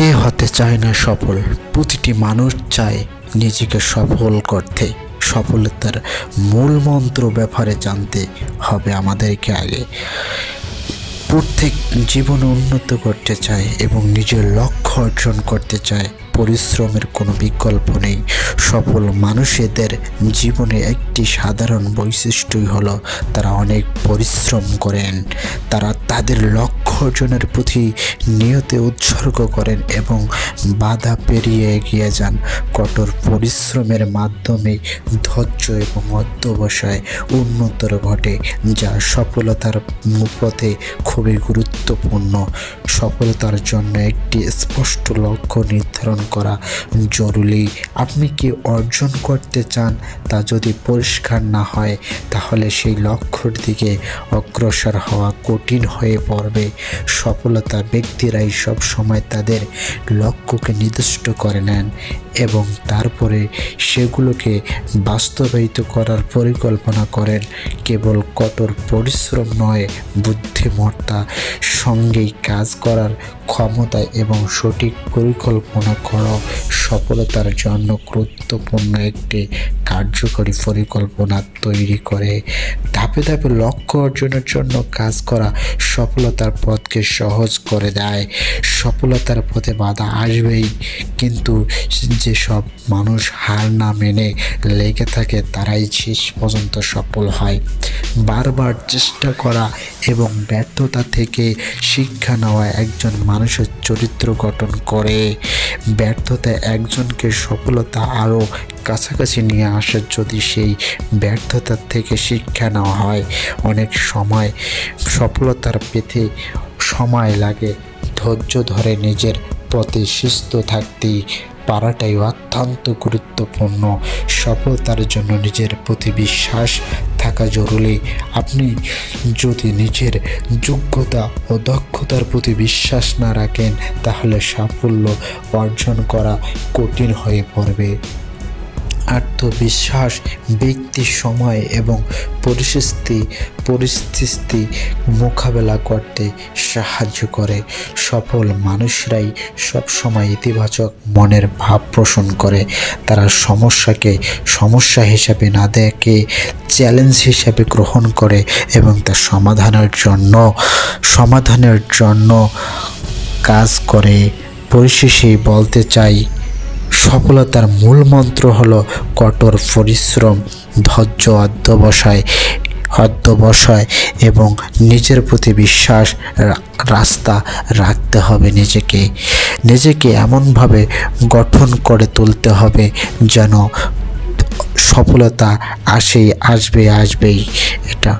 কে হতে চায় না সফল? প্রতিটি মানুষ চায় নিজেকে সফল করতে। সফলতার মূল মন্ত্র ব্যাপারে জানতে হবে আমাদেরকে আগে। প্রত্যেক জীবন উন্নত করতে চায় এবং নিজের লক্ষ্য অর্জন করতে চায়। পরিশ্রমের কোনো বিকল্প নেই। সফল মানুষেদের জীবনে একটি সাধারণ বৈশিষ্ট্যই হলো তারা অনেক পরিশ্রম করেন। তারা তাদের লক্ষ্য অর্জনের প্রতি নিয়তে উৎসর্গ করেন এবং বাধা পেরিয়ে এগিয়ে যান। কঠোর পরিশ্রমের মাধ্যমে ধৈর্য এবং অধ্যবসায় উন্নতর ঘটে, যা সফলতার পথে খুবই গুরুত্বপূর্ণ। সফলতার জন্য একটি স্পষ্ট লক্ষ্য নির্ধারণ করা জরুরি। আপনি কি অর্জন করতে চান তা যদি পরিষ্কার না হয়, তাহলে সেই লক্ষ্যর দিকে অগ্রসর হওয়া কঠিন হয়ে পড়বে। সফলতা ব্যক্তিরাই সব সময় তাদের লক্ষ্যকে নির্দিষ্ট করে নেন এবং তারপরে সেগুলোকে বাস্তবায়িত করার পরিকল্পনা করেন। কেবল কঠোর পরিশ্রম নয়, বুদ্ধিমত্তা সঙ্গেই কাজ করার ক্ষমতা এবং সঠিক পরিকল্পনা করা সফলতার জন্য গুরুত্বপূর্ণ একটি কার্যকরী পরিকল্পনা তৈরি করে ধাপে ধাপে লক্ষ্য অর্জনের জন্য কাজ করা সফলতার পথকে সহজ করে দেয়। সফলতার পথে বাধা আসবেই, কিন্তু যেসব মানুষ হার না মেনে লেগে থাকে, তারাই শেষ পর্যন্ত সফল হয়। বারবার চেষ্টা করা এবং ব্যর্থতা থেকে শিক্ষা নেওয়া একজন মানুষের চরিত্র গঠন করে। ব্যর্থতা একজনকে সফলতা আরও কাছাকাছি নিয়ে আসে যদি সেই ব্যর্থতার থেকে শিক্ষা নেওয়া হয়। অনেক সময় সফলতার পেতে সময় লাগে। ধৈর্য ধরে নিজের পথে সুস্থ থাকতেই পারাটাই অত্যন্ত গুরুত্বপূর্ণ। সফলতার জন্য নিজের প্রতি বিশ্বাস থাকা জরুরি। আপনি যদি নিজের যোগ্যতা ও দক্ষতার প্রতি বিশ্বাস না রাখেন, তাহলে সাফল্য অর্জন করা কঠিন হয়ে পড়বে। আত্মবিশ্বাস, ব্যক্তি সময় এবং পরিস্থিতি পরিস্থিতি মোকাবেলা করতে সাহায্য করে। সফল মানুষরাই সবসময় ইতিবাচক মনের ভাব পোষণ করে। তারা সমস্যাকে সমস্যা হিসাবে না দেখে, চ্যালেঞ্জ হিসাবে গ্রহণ করে এবং তার সমাধানের জন্য সমাধানের জন্য কাজ করে। পরিশেষে বলতে চাই সফলতার মূল মন্ত্র হলো কঠোর পরিশ্রম, ধৈর্য অধ্যবসায় অধ্যবসায় এবং নিজের প্রতি বিশ্বাস রাস্তা রাখতে হবে নিজেকে। নিজেকে এমনভাবে গঠন করে তুলতে হবে যেন সফলতা আসেই, আসবে, আসবেই। এটা